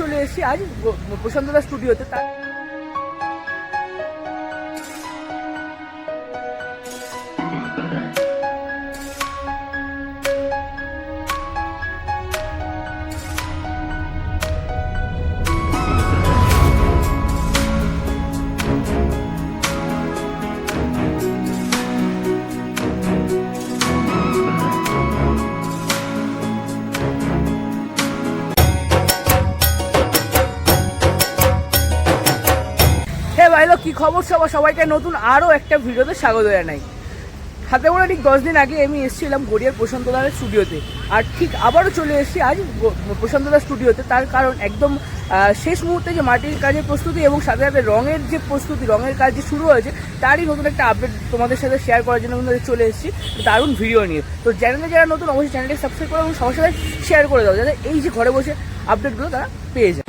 চলে এসেছি আজ প্রশান্তদা স্টুডিওতে তার খবর সবার সবাইকে নতুন আরও একটা ভিডিওতে স্বাগত জানাই। হাতে মনে ঠিক দশ দিন আগে আমি এসেছিলাম গড়িয়ার প্রশান্তদার স্টুডিওতে। আর ঠিক আবারও চলে এসেছি আজ প্রশান্তদার স্টুডিওতে। তার কারণ একদম শেষ মুহূর্তে যে মাটির কাজের প্রস্তুতি এবং সাথে সাথে রঙের যে প্রস্তুতি, রঙের কাজ যে শুরু হয়েছে, তারই নতুন একটা আপডেট তোমাদের সাথে শেয়ার করার জন্য কিন্তু চলে এসেছি। দারুণ ভিডিও নিয়ে। তো চ্যানেলে যারা নতুন, অবশ্যই চ্যানেলটি সাবস্ক্রাইব করো এবং সবার সাথে শেয়ার করে দাও, যাতে এই যে ঘরে বসে আপডেটগুলো তারা পেয়ে যায়।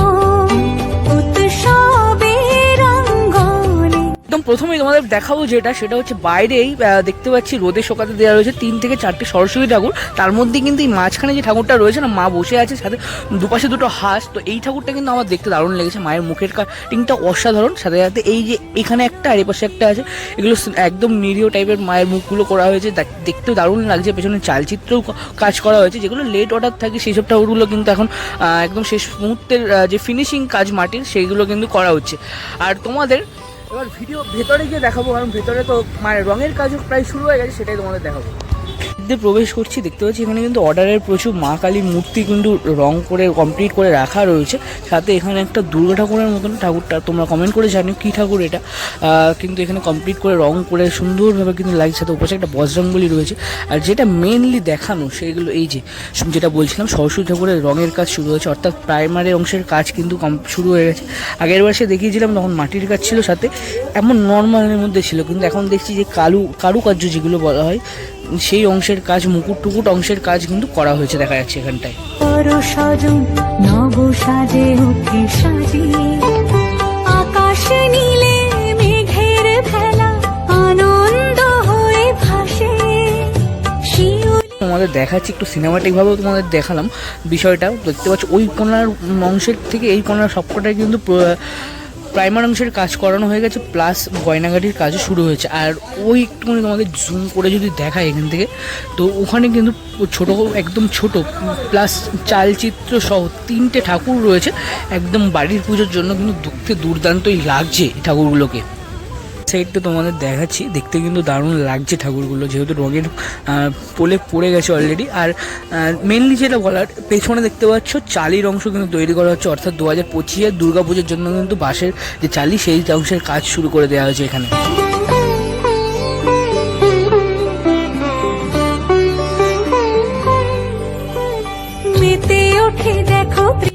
প্রথমেই তোমাদের দেখাবো যেটা, সেটা হচ্ছে বাইরেই দেখতে পাচ্ছি রোদে শোকাতে দেওয়া রয়েছে তিন থেকে চারটে সরস্বতী ঠাকুর। তার মধ্যে কিন্তু এই মাঝখানে যে ঠাকুরটা রয়েছে না, মা বসে আছে, সাথে দুপাশে দুটো হাঁস। তো এই ঠাকুরটা কিন্তু আমার দেখতে দারুণ লেগেছে, মায়ের মুখের কাটিংটা অসাধারণ। সাথে সাথে এই যে এখানে একটা, আর এপাশে একটা আছে, এগুলো একদম নিরীহ টাইপের মায়ের মুখগুলো করা হয়েছে। দেখ- দেখতেও দারুণ লাগছে, পেছনে চালচিত্রও কাজ করা হয়েছে। যেগুলো লেট অর্ডার থাকে, সেই সব ঠাকুরগুলো কিন্তু এখন একদম শেষ মুহূর্তের যে ফিনিশিং কাজ মাটির, সেইগুলো কিন্তু করা হচ্ছে। আর তোমাদের এবার ভিডিও ভেতরে গিয়ে দেখাবো, কারণ ভেতরে তো মানে রঙের কাজও প্রায় শুরু হয়ে গেছে, সেটাই তোমাদের দেখাবো। প্রবেশ করছি, দেখতে পাচ্ছি এখানে কিন্তু অর্ডারের প্রচুর মা কালীর মূর্তি কিন্তু রং করে কমপ্লিট করে রাখা রয়েছে। সাথে এখানে একটা দুর্গা ঠাকুরের মতন ঠাকুরটা, তোমরা কমেন্ট করে জানিও কী ঠাকুর এটা। কিন্তু এখানে কমপ্লিট করে রং করে সুন্দরভাবে কিন্তু লাগছে সাথে উপরে একটা বজরংবলী রয়েছে। আর যেটা মেনলি দেখানো, সেগুলো এই যে, যেটা বলছিলাম, সরস্বতী ঠাকুরের রঙের কাজ শুরু হয়েছে। অর্থাৎ প্রাইমারি অংশের কাজ কিন্তু কম- শুরু হয়ে গেছে। আগের বর্ষে দেখিয়েছিলাম, তখন মাটির কাজ ছিল, সাথে এমন নর্মালের মধ্যে ছিল। কিন্তু এখন দেখছি যে কালু, কারুকার্য যেগুলো বলা হয় সেই অংশের কাজ মুকুট টুকুট অংশের কাজ কিন্তু করা হয়েছে দেখা যাচ্ছে এখানটায়। আকাশ নীলে মেঘের ভেলা আনন্দ হয়ে ভাসে। তোমাদের দেখাচ্ছি একটু সিনেমাটিকভাবেও তোমাদের দেখালাম বিষয়টা। দেখতে পাচ্ছ ওই কোনার অংশের থেকে এই কোনার সবকটাই কিন্তু প্রাইমার অংশের কাজ করানো হয়ে গেছে প্লাস গয়নাঘাটির কাজও শুরু হয়েছে। আর ওই একটুখানি তোমাকে জুম করে যদি দেখায় এখান থেকে, তো ওখানে কিন্তু ছোট, একদম ছোট প্লাস চালচিত্র সহ তিনটে ঠাকুর রয়েছে। একদম বাড়ির পুজোর জন্য কিন্তু দুঃখে দুর্দান্তই লাগছে ঠাকুরগুলোকে। সাইডটা তোমাদের দেখাচ্ছি। দেখতে কিন্তু দারুণ লাগছে ঠাকুরগুলো, যেহেতু রঙের পোলে পড়ে গেছে অলরেডি আর মেনলি যেটা বলার, পেছনে দেখতে পাচ্ছ, চালির অংশ কিন্তু তৈরি করা হচ্ছে, অর্থাৎ দু হাজার পঁচিশের দুর্গাপুজোর জন্য কিন্তু বাঁশের যে চালি, সেই অংশের কাজ শুরু করে দেওয়া হয়েছে এখানে।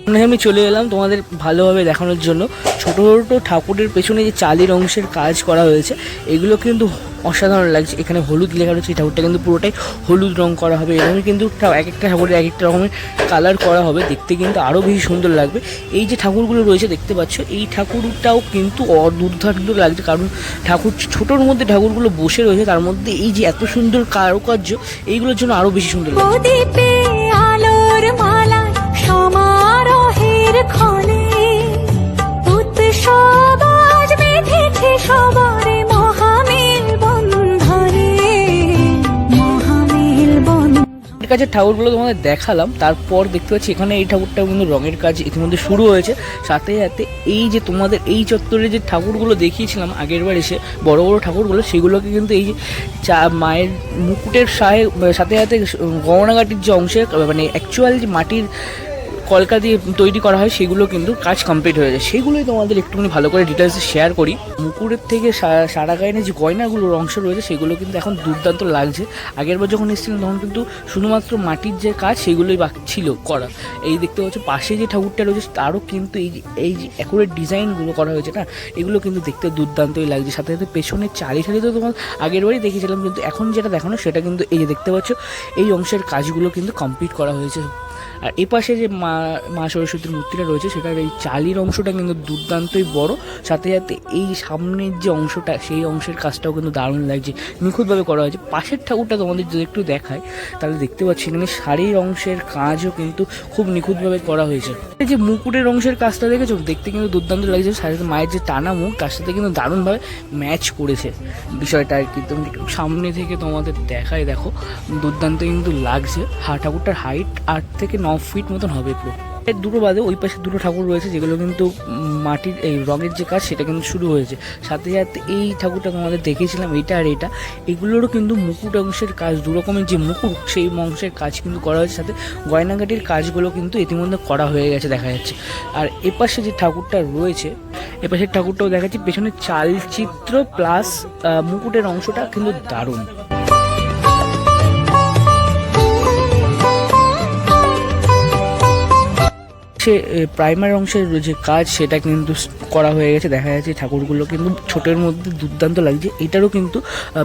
মানে আমি চলে এলাম তোমাদের ভালোভাবে দেখানোর জন্য। ছোট ছোট ঠাকুরের পেছনে যে চালির অংশের কাজ করা হয়েছে, এগুলো কিন্তু অসাধারণ লাগছে। এখানে হলুদ লেখা রয়েছে, এই ঠাকুরটা কিন্তু পুরোটাই হলুদ রং করা হবে। এরকমই কিন্তু এক একটা ঠাকুরের এক একটা রকমের কালার করা হবে। দেখতে কিন্তু আরও বেশি সুন্দর লাগবে। এই যে ঠাকুরগুলো রয়েছে, দেখতে পাচ্ছ, এই ঠাকুরটাও কিন্তু অদুর্ধান্ত লাগছে। কারণ ঠাকুর, ছোটোর মধ্যে ঠাকুরগুলো বসে রয়েছে, তার মধ্যে এই যে এত সুন্দর কারুকার্য, এইগুলোর জন্য আরও বেশি সুন্দর লাগছে। কাছে ঠাকুরগুলো তোমাদের দেখালাম, তারপর দেখতে পাচ্ছি এখানে এই ঠাকুরটা কিন্তু রঙের কাজ ইতিমধ্যে শুরু হয়েছে। সাথে সাথে এই যে তোমাদের এই চত্বরে যে ঠাকুরগুলো দেখিয়েছিলাম আগের বার এসে, বড় বড় ঠাকুরগুলো, সেগুলোকে কিন্তু এই যে চা, মায়ের মুকুটের সাহে সাথে সাথে গহনাঘাটির যে অংশে মানে অ্যাকচুয়াল যে মাটির কলকা দিয়ে তৈরি করা হয়, সেগুলো কিন্তু কাজ কমপ্লিট হয়ে যায়। সেগুলোই তোমাদের একটুখানি ভালো করে ডিটেলসে শেয়ার করি। মুকুরের থেকে সারা গায়নে যে গয়নাগুলোর অংশ রয়েছে, সেগুলো কিন্তু এখন দুর্দান্ত লাগছে। আগের বার যখন এসেছিলাম, তখন কিন্তু শুধুমাত্র মাটির যে কাজ, সেগুলোই বাকি ছিল করা। এই দেখতে পাচ্ছ, পাশে যে ঠাকুরটা রয়েছে, তারও কিন্তু এই এই যে অ্যাকুরেট ডিজাইনগুলো করা হয়েছে না, এগুলো কিন্তু দেখতে দুর্দান্তই লাগছে। সাথে সাথে পেছনের চারি সারি তো তোমার আগের বারই দেখেছিলাম কিন্তু এখন যেটা দেখানো, সেটা কিন্তু এই যে দেখতে পাচ্ছ, এই অংশের কাজগুলো কিন্তু কমপ্লিট করা হয়েছে। আর এ পাশে যে মা মা সরস্বতীর মূর্তিটা রয়েছে, সেটার এই চালির অংশটা কিন্তু দুর্দান্তই বড়। সাথে সাথে এই সামনের যে অংশটা, সেই অংশের কাজটাও কিন্তু দারুণ লাগছে। নিখুঁতভাবে করা হয়েছে। পাশের ঠাকুরটা তোমাদের যদি একটু দেখায় তাহলে দেখতে পাচ্ছি এখানে শাড়ির অংশের কাজও কিন্তু খুব নিখুঁতভাবে করা হয়েছে। এই যে মুকুটের অংশের কাজটা দেখেছ? দেখতে কিন্তু দুর্দান্ত লাগছে। সাথে মায়ের যে টানা মুখ, তার সাথে কিন্তু দারুণভাবে ম্যাচ করেছে। বিষয়টা আর কি, তুমি একটু সামনে থেকে তোমাদের দেখায় দেখো। দুর্দান্ত কিন্তু লাগছে। হা ঠাকুরটার হাইট আট থেকে ন ফিট মতন হবে পুরো। এর দুটো বাদে ওই পাশে দুটো ঠাকুর রয়েছে, যেগুলো কিন্তু মাটির, এই রঙের যে কাজ সেটা কিন্তু শুরু হয়েছে। সাথে সাথে এই ঠাকুরটা আমাদের দেখেছিলাম এইটা আর এটা, এগুলোরও কিন্তু মুকুট অংশের কাজ, দু রকমের যে মুকুট, সেই অংশের কাজ কিন্তু করা হয়েছে। সাথে গয়নাগাটির কাজগুলো কিন্তু ইতিমধ্যে করা হয়ে গেছে দেখা যাচ্ছে। আর এপাশে যে ঠাকুরটা রয়েছে, এপাশের ঠাকুরটাও দেখাচ্ছি পেছনে চালচিত্র প্লাস মুকুটের অংশটা কিন্তু দারুণ। সে প্রাইমারি অংশের যে কাজ সেটা কিন্তু করা হয়ে গেছে। দেখা যাচ্ছে ঠাকুরগুলো কিন্তু ছোটের মধ্যে দুর্দান্ত লাগছে। এটারও কিন্তু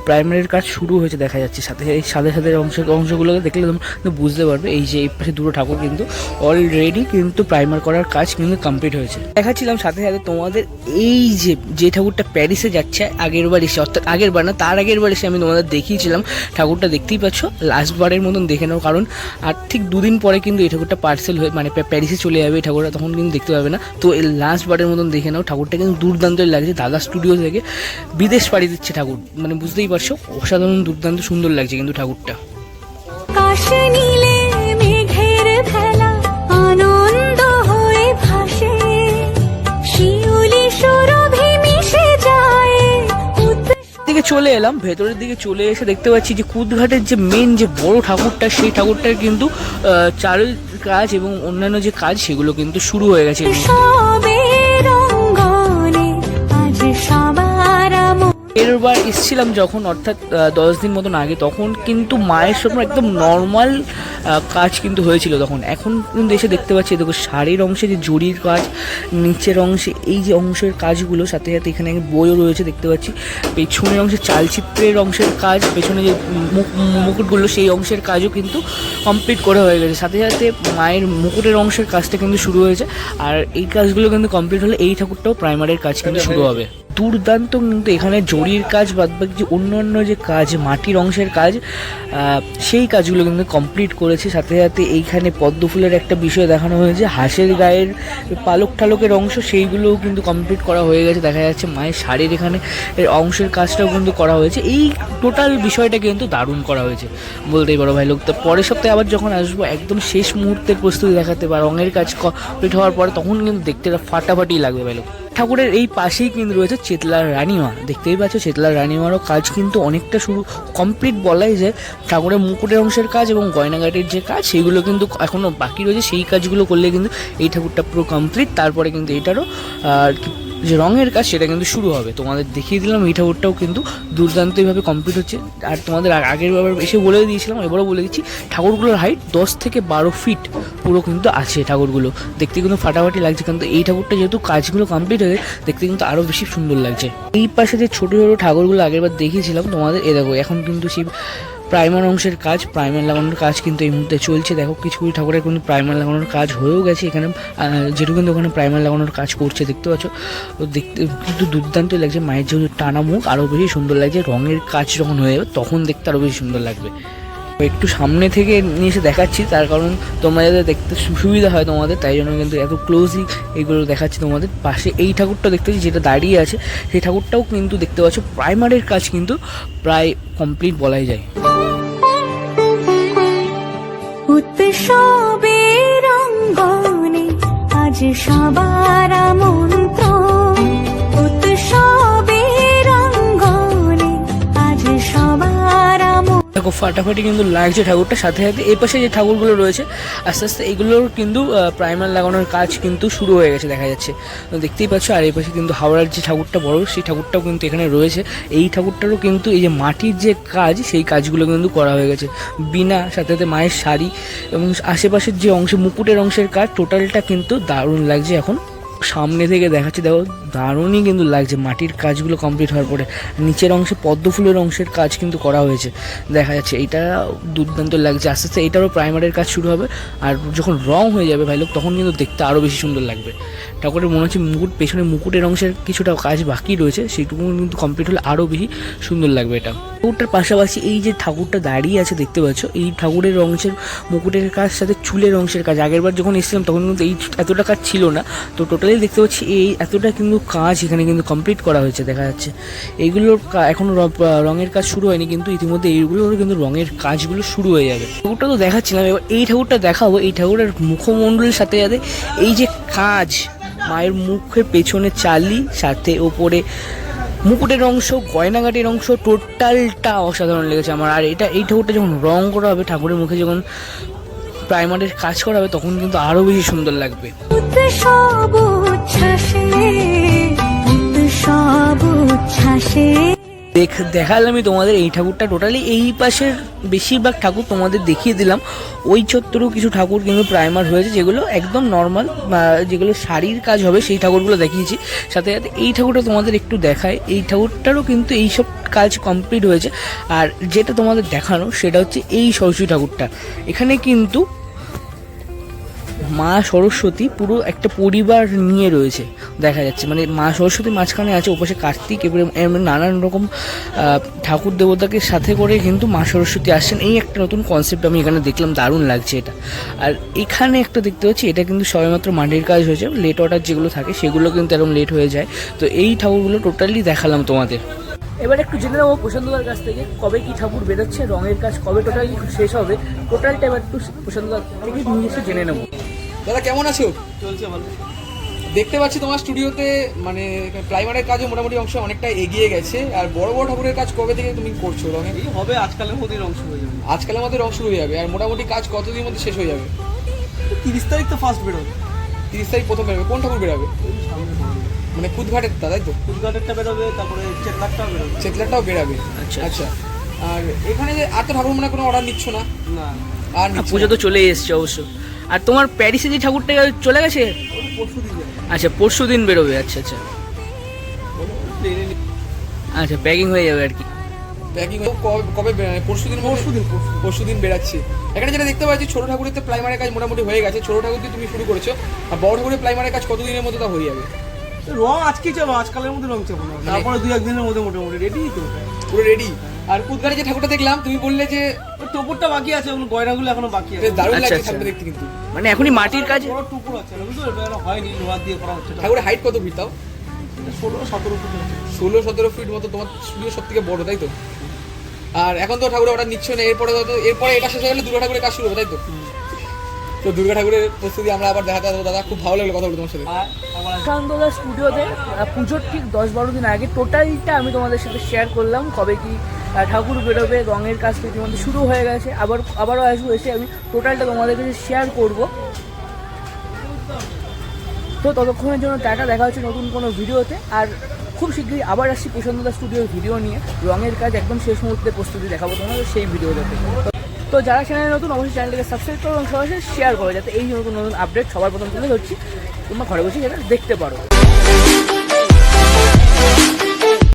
প্রাইমারির কাজ শুরু হয়েছে দেখা যাচ্ছে। সাথে সাথে সাথে অংশের অংশগুলোকে দেখলে তোমরা বুঝতে পারবে। এই যে, এই পাশে দুটো ঠাকুর কিন্তু অলরেডি কিন্তু প্রাইমার করার কাজ কিন্তু কমপ্লিট হয়েছে। দেখাচ্ছিলাম সাথে সাথে তোমাদের এই যে যে ঠাকুরটা প্যারিসে যাচ্ছে, আগের বার এসে, অর্থাৎ আগের বার না, তার আগের বার এসে আমি তোমাদের দেখিয়েছিলাম। ঠাকুরটা দেখতেই পাচ্ছ লাস্ট বারের মতন দেখে নাও। কারণ, আর ঠিক দুদিন পরে কিন্তু এই ঠাকুরটা পার্সেল হয়ে মানে প্যারিসে চলে যাবে। এই ঠাকুরটা তখন কিন্তু দেখতে পাবে না। তো এই লাস্ট বারের মতন দেখে নাও ঠাকুরটা কিন্তু দুর্দান্তই লাগছে দাদা স্টুডিও থেকে বিদেশ পাড়ি দিচ্ছে ঠাকুর। মানে বুঝতেই পারছ অসাধারণ দুর্দান্ত সুন্দর লাগছে কিন্তু ঠাকুরটা। দিকে চলে এলাম ভেতরের দিকে চলে এসে দেখতে পাচ্ছি যে কুদঘাটের যে মেন যে বড় ঠাকুরটা সেই ঠাকুরটার কিন্তু চারুল কাজ এবং অন্যান্য যে কাজ সেগুলো কিন্তু শুরু হয়ে গেছে এরবার এসেছিলাম যখন, অর্থাৎ দশ দিন মতন আগে, তখন কিন্তু মায়ের স্বপ্ন একদম নর্মাল কাজ কিন্তু হয়েছিল তখন। এখন কিন্তু এসে দেখতে পাচ্ছি দেখো, শাড়ির অংশে যে জরির কাজ, নিচের অংশে এই যে অংশের কাজগুলো, সাথে সাথে এখানে বইও রয়েছে, দেখতে পাচ্ছি। পেছনের অংশে চালচিত্রের অংশের কাজ, পেছনে যে মুক- মুকুটগুলো, সেই অংশের কাজও কিন্তু কমপ্লিট করা হয়ে গেছে। সাথে সাথে মায়ের মুকুটের অংশের কাজটা কিন্তু শুরু হয়েছে, আর এই কাজগুলো কিন্তু কমপ্লিট হলে এই ঠাকুরটাও প্রাইমারির কাজ কিন্তু শুরু হবে। দুর্দান্ত কিন্তু এখানে জরির কাজ বাদ বাকি যে অন্যান্য যে কাজ, মাটির অংশের কাজ সেই কাজগুলো কিন্তু কমপ্লিট করেছে। সাথে সাথে এইখানে পদ্ম ফুলের একটা বিষয় দেখানো হয়েছে। হাঁসের গায়ের পালক ঠালকের অংশ সেইগুলোও কিন্তু কমপ্লিট করা হয়ে গেছে। দেখা যাচ্ছে মায়ের শাড়ির এখানে এর অংশের কাজটাও কিন্তু করা হয়েছে। এই টোটাল বিষয়টা কিন্তু দারুণ করা হয়েছে। বলতেই পারো ভাই লোক তো পরের সপ্তাহে আবার যখন আসব, একদম শেষ মুহূর্তের প্রস্তুতি দেখাতে বা রঙের কাজ কমপ্লিট হওয়ার পরে তখন কিন্তু দেখতে ফাটাফাটি লাগবে ভাই লোক ঠাকুরের এই পাশেই কিন্তু রয়েছে চেতলার রানীমা। দেখতেই পাচ্ছ, চেতলার রানীমারও কাজ কিন্তু অনেকটা শুরু কমপ্লিট বলাই যায়। ঠাকুরের মুকুটের অংশের কাজ এবং গয়নাগাটির যে কাজ, সেগুলো কিন্তু এখনও বাকি রয়েছে। সেই কাজগুলো করলে কিন্তু এই ঠাকুরটা পুরো কমপ্লিট তারপরে কিন্তু এটারও, আর কি যে রঙের কাজ সেটা কিন্তু শুরু হবে। তোমাদের দেখিয়ে দিলাম, এই ঠাকুরটাও কিন্তু দুর্দান্তইভাবে কমপ্লিট হচ্ছে। আর তোমাদের আগের বার এসে বলে দিয়েছিলাম, এবারও বলে দিচ্ছি, ঠাকুরগুলোর হাইট দশ থেকে বারো ফিট পুরো কিন্তু আছে ঠাকুরগুলো। দেখতে কিন্তু ফাটাফাটি লাগছে, কিন্তু এই ঠাকুরটা যেহেতু কাজগুলো কমপ্লিট হয়ে দেখতে কিন্তু আরও বেশি সুন্দর লাগছে। এই পাশে যে ছোটো ছোটো ঠাকুরগুলো আগের বার দেখিয়েছিলাম তোমাদের, এ দেখো, এখন কিন্তু সেই প্রাইমার অংশের কাজ প্রাইমার লাগানোর কাজ কিন্তু এই মুহূর্তে চলছে। দেখো, কিছু কিছু ঠাকুরের কিন্তু প্রাইমার লাগানোর কাজ হয়েও গেছে এখানে। যেটুকু কিন্তু ওখানে প্রাইমার লাগানোর কাজ করছে, দেখতে পাচ্ছ? দেখতে, কিন্তু দুর্দান্ত লাগছে। মায়ের যেহেতু টানা মুখ আরও বেশি সুন্দর লাগছে। রঙের কাজ যখন হয়ে যাবে, তখন দেখতে আরও বেশি সুন্দর লাগবে। একটু সামনে থেকে নিয়ে এসে দেখাচ্ছি, তার কারণ তোমরা যাতে দেখতে সুবিধা হয় তোমাদের, তাই জন্য কিন্তু এত ক্লোজলি এগুলো দেখাচ্ছি তোমাদের। পাশে এই ঠাকুরটা দেখতে পাচ্ছি, যেটা দাঁড়িয়ে আছে, সেই ঠাকুরটাও কিন্তু দেখতে পাচ্ছ প্রাইমারির কাজ কিন্তু প্রায় কমপ্লিট বলাই যায়। সবার মন্ত্র দেখো ফাটাফাটি কিন্তু লাগছে ঠাকুরটা, সাথে সাথে এই পাশে যে ঠাকুরগুলো রয়েছে, আস্তে আস্তে এগুলোর কিন্তু প্রাইমার লাগানোর কাজ কিন্তু শুরু হয়ে গেছে দেখা যাচ্ছে। দেখতেই পাচ্ছ, আর এই পাশে কিন্তু হাওড়ার যে ঠাকুরটা বড়, সেই ঠাকুরটাও কিন্তু এখানে রয়েছে। এই ঠাকুরটারও কিন্তু এই যে মাটির যে কাজ, সেই কাজগুলো কিন্তু করা হয়ে গেছে। বিনা সাথে সাথে মায়ের শাড়ি এবং আশেপাশের যে অংশ, মুকুটের অংশের কাজ টোটালটা কিন্তু দারুণ লাগছে এখন। সামনে থেকে দেখাচ্ছি, দেখো দারুণই কিন্তু লাগছে। মাটির কাজগুলো কমপ্লিট হওয়ার পরে নিচের অংশে পদ্ম ফুলের অংশের কাজ কিন্তু করা হয়েছে। দেখা যাচ্ছে এটা দুর্দান্ত লাগছে। আস্তে আস্তে এটারও প্রাইমারের কাজ শুরু হবে। আর যখন রং হয়ে যাবে ভাই, লোক, তখন কিন্তু দেখতে আরও বেশি সুন্দর লাগবে। ঠাকুরের মনে হচ্ছে মুকুট, পেছনে মুকুটের অংশের কিছুটা কাজ বাকি রয়েছে। সেইটুকু কিন্তু কমপ্লিট হলে আরও বেশি সুন্দর লাগবে এটা। ঠাকুরটার পাশাপাশি এই যে ঠাকুরটা দাঁড়িয়ে আছে দেখতে পাচ্ছ, এই ঠাকুরের অংশের মুকুটের কাজ সাথে চুলের অংশের কাজ। আগেরবার যখন এসেছিলাম, তখন কিন্তু এই এতটা কাজ ছিল না। তো টোটালি দেখতে পাচ্ছি এই এতটা কিন্তু কাজ এখানে কিন্তু কমপ্লিট করা হয়েছে, দেখা যাচ্ছে। এইগুলোর কা- এখনও র- রঙের কাজ শুরু হয়নি, কিন্তু ইতিমধ্যে এইগুলোর কিন্তু রঙের কাজগুলো শুরু হয়ে যাবে। ঠাকুরটা তো দেখাচ্ছিলাম, এবার এই ঠাকুরটা দেখাবো, এই ঠাকুরের মুখমণ্ডলের সাথে সাথে এই যে কাজ, মায়ের মুখের পেছনে চালি, সাথে ওপরে মুকুটের অংশ, গয়নাগাটির অংশ, টোটালটা অসাধারণ লেগেছে আমার। আর এটা, এই ঠাকুরটা যখন রং করা হবে, ঠাকুরের মুখে যখন প্রাইমারের কাজ করা হবে, তখন কিন্তু আরও বেশি সুন্দর লাগবে। উৎসব উৎসব উচ্ছ্বাসে। দেখ, দেখালামই তোমাদের এই ঠাকুরটা টোটালি এই পাশের বেশিরভাগ ঠাকুর তোমাদের দেখিয়ে দিলাম। ওই চত্বরেও কিছু ঠাকুর কিন্তু প্রাইমার হয়েছে, যেগুলো একদম নর্মাল যেগুলো শাড়ির কাজ হবে, সেই ঠাকুরগুলো দেখিয়েছি। সাথে সাথে এই ঠাকুরটা তোমাদের একটু দেখায় এই ঠাকুরটারও কিন্তু এইসব কাজ কমপ্লিট হয়েছে। আর যেটা তোমাদের দেখানো, সেটা হচ্ছে এই সরস্বতী ঠাকুরটা। এখানে কিন্তু মা সরস্বতী পুরো একটা পরিবার নিয়ে রয়েছে, দেখা যাচ্ছে। মানে মা সরস্বতী মাঝখানে আছে, ওপাশে কার্তিক এবারে নানান রকম ঠাকুর দেবতাকে সাথে করে কিন্তু মা সরস্বতী আসছেন। এই একটা নতুন কনসেপ্ট আমি এখানে দেখলাম, দারুণ লাগছে এটা। আর এখানে একটা দেখতে পাচ্ছি, এটা কিন্তু সবেমাত্র মাটির কাজ হয়েছে লেট অর্ডার যেগুলো থাকে সেগুলো কিন্তু এরকম লেট হয়ে যায়। তো এই ঠাকুরগুলো টোটালি দেখালাম তোমাদের। এবার একটু জেনে নেব প্রশান্তদার কাছ থেকে, কবে কি ঠাকুর বেরোচ্ছে, রঙের কাজ কবে টোটালি শেষ হবে টোটালটা এবার একটু প্রশান্তদার থেকে নিয়ে এসে জেনে নেব। দাদা কেমন আছো? চলছে ভালো। দেখতে পাচ্ছি তোমার স্টুডিওতে মানে প্রাইমারের কাজও মোটামুটি অংশ অনেকটা এগিয়ে গেছে। আর বড় বড় ঠাকুরের কাজ কবে থেকে তুমি করছ রঙে এই হবে আজকালের মধ্যেই অংশ হয়ে যাবে। আজকালের মধ্যে রং শুরু হয়ে যাবে। আর মোটামুটি কাজ কতদিনের মধ্যে শেষ হয়ে যাবে? তিরিশ তারিখ তো ফার্স্ট বেরোবে। তিরিশ তারিখ প্রথম বেরোবে। কোন ঠাকুর বেরোবে? মানে খুদঘাটের তা তাই তো? ফুটঘাটেরটা বেরোবে তারপরে চেতলারটাও বেরোবে। চেতলাটাও বেরোবে। আচ্ছা, আচ্ছা। আর এখানে যে আর তো ঠাকুর মনে কোনো অর্ডার নিচ্ছ না? না। আর পুজো তো চলেই এসছে অবশ্য। আর তোমার প্যারিসে যে ঠাকুরটা চলে গেছে? পরশু দিন আচ্ছা পরশু দিন বেরোবে আচ্ছা আচ্ছা। আচ্ছা প্যাকিং হয়ে যাবে আর কি। প্যাকিং কবে কবে পরশু দিন পরশু দিন পরশু দিন। বেরাচ্ছে। এখানে যেটা দেখতে পাচ্ছি ছোট ঠাকুরের তো প্রাইমারের কাজ মোটামুটি হয়ে গেছে। ছোট ঠাকুর দিয়ে তুমি শুরু করেছ। আর বড় ঠাকুরের প্রাইমারের কাজ কতদিনের মধ্যে তা হয়ে যাবে? রং আজকেই চাবো আজকালের মধ্যে রং চাবো না। তারপরে দুই একদিনের মধ্যে মোটামুটি রেডি তো। পুরো রেডি আর যে ঠাকুরটা দেখলাম তুমি বললে যে ওই টোপরটা বাকি আছে ওগুলো গয়নাগুলো এখনও বাকি আছে। দারুণ আচ্ছা, লাগছে আচ্ছা। ঠাকুরটা দেখতে কিন্তু। মানে এখনই মাটির কাজ? বড় টুকুর আছে হয়নি লোহার দিয়ে করা হচ্ছে ঠাকুরের হাইট কত ফিট তাও? ষোলো সতেরো ফুট ষোলো সতেরো ফিট মতো তোমার স্টুডিও সব থেকে বড় তাই তো? আর এখন তো ঠাকুর অর্ডার নিচ্ছ না এরপরে হয়তো এরপরে এটা শেষ হয়ে গেলে দুর্গা ঠাকুরের কাজ শুরু হবে তাই তো? তো দুর্গা ঠাকুরের প্রস্তুতি আমরা আবার দেখাতে আসব দাদা খুব ভালো লাগল কথা বলে তোমার সাথে। স্টুডিওতে পুজোর ঠিক দশ বারো দিন আগে টোটালটা আমি তোমাদের সাথে শেয়ার করলাম কবে কি ঠাকুর বেরোবে রঙের কাজ ইতিমধ্যে শুরু হয়ে গেছে। আবার, আবারও আসব এসে আমি টোটালটা তোমাদের কাছে শেয়ার করব। তো ততক্ষণের জন্য টাটা, দেখা হচ্ছে নতুন কোনো ভিডিওতে। আর খুব শীঘ্রই আবার আসছি প্রশান্তদা স্টুডিওর ভিডিও নিয়ে। রঙের কাজ একদম শেষ মুহূর্তে প্রস্তুতি দেখাবো তোমাদের সেই ভিডিওটাতে তো যারা চ্যানেলে নতুন, অবশ্যই চ্যানেলটাকে সাবস্ক্রাইব করো এবং সরাসরি শেয়ার করো, যাতে এই নতুন নতুন আপডেট সবার প্রথম তুলে ধরছি। তোমরা ঘরে বসে সেটা দেখতে পারো।